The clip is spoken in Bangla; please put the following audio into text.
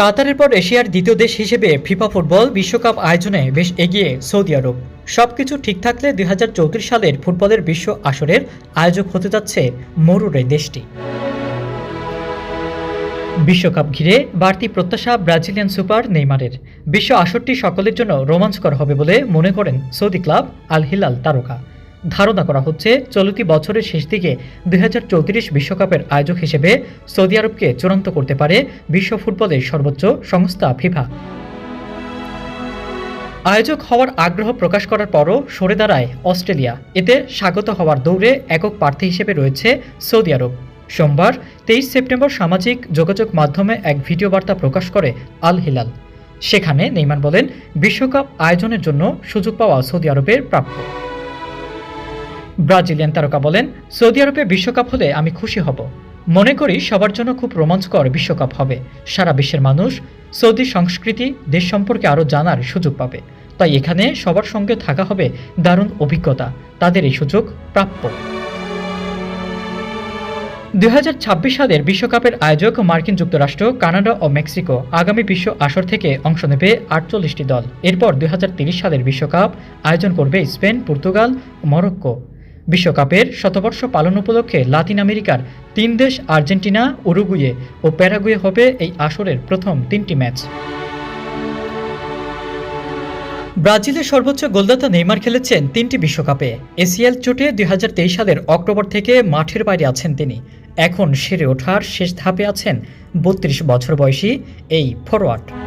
কাতারের পর এশিয়ার দ্বিতীয় দেশ হিসেবে ফিফা ফুটবল বিশ্বকাপ আয়োজনে বেশ এগিয়ে সৌদি আরব। সবকিছু ঠিক থাকলে দুই হাজার চৌত্রিশ সালের ফুটবলের বিশ্ব আসরের আয়োজক হতে যাচ্ছে মরুর দেশটি। বিশ্বকাপ ঘিরে বাড়তি প্রত্যাশা ব্রাজিলিয়ান সুপার নেইমারের। বিশ্ব আসরটি সকলের জন্য রোমাঞ্চকর হবে বলে মনে করেন সৌদি ক্লাব আল হিলাল তারকা। ধারণা করা হচ্ছে, চলতি বছরের শেষ দিকে দুই বিশ্বকাপের আয়োজক হিসেবে সৌদি আরবকে চূড়ান্ত করতে পারে বিশ্ব ফুটবলের সর্বোচ্চ সংস্থা ফিফা। আয়োজক হওয়ার আগ্রহ প্রকাশ করার পরও সরে দাঁড়ায় অস্ট্রেলিয়া। এতে স্বাগত হওয়ার দৌড়ে একক প্রার্থী হিসেবে রয়েছে সৌদি আরব। সোমবার তেইশ সেপ্টেম্বর সামাজিক যোগাযোগ মাধ্যমে এক ভিডিও বার্তা প্রকাশ করে আল হিলাল। সেখানে নেইমার বলেন, বিশ্বকাপ আয়োজনের জন্য সুযোগ পাওয়া সৌদি আরবের প্রাপ্য। ব্রাজিলিয়ান তারকা বলেন, সৌদি আরবে বিশ্বকাপ হলে আমি খুশি হব। মনে করি সবার জন্য খুব রোমাঞ্চকর বিশ্বকাপ হবে। সারা বিশ্বের মানুষ সৌদি সংস্কৃতি, দেশ সম্পর্কে আরও জানার সুযোগ পাবে। তাই এখানে সবার সঙ্গে থাকা হবে দারুণ অভিজ্ঞতা। তাদের এই সুযোগ প্রাপ্য। দু হাজার ছাব্বিশ সালের বিশ্বকাপের আয়োজক মার্কিন যুক্তরাষ্ট্র, কানাডা ও মেক্সিকো আগামী বিশ্ব আসর থেকে অংশ নেবে আটচল্লিশটি দল। এরপর দুই সালের বিশ্বকাপ আয়োজন করবে স্পেন, পর্তুগাল, মরক্কো। বিশ্বকাপের শতবর্ষ পালন উপলক্ষে লাতিন আমেরিকার তিন দেশ আর্জেন্টিনা, উরুগুয়ে ও প্যারাগুয়ে হবে এই আসরের প্রথম তিনটি ম্যাচ। ব্রাজিলের সর্বোচ্চ গোলদাতা নেইমার খেলেছেন তিনটি বিশ্বকাপে। এসিএল চোটে দুই হাজার তেইশ সালের অক্টোবর থেকে মাঠের বাইরে আছেন তিনি। এখন সেরে ওঠার শেষ ধাপে আছেন বত্রিশ বছর বয়সী এই ফরোয়ার্ড।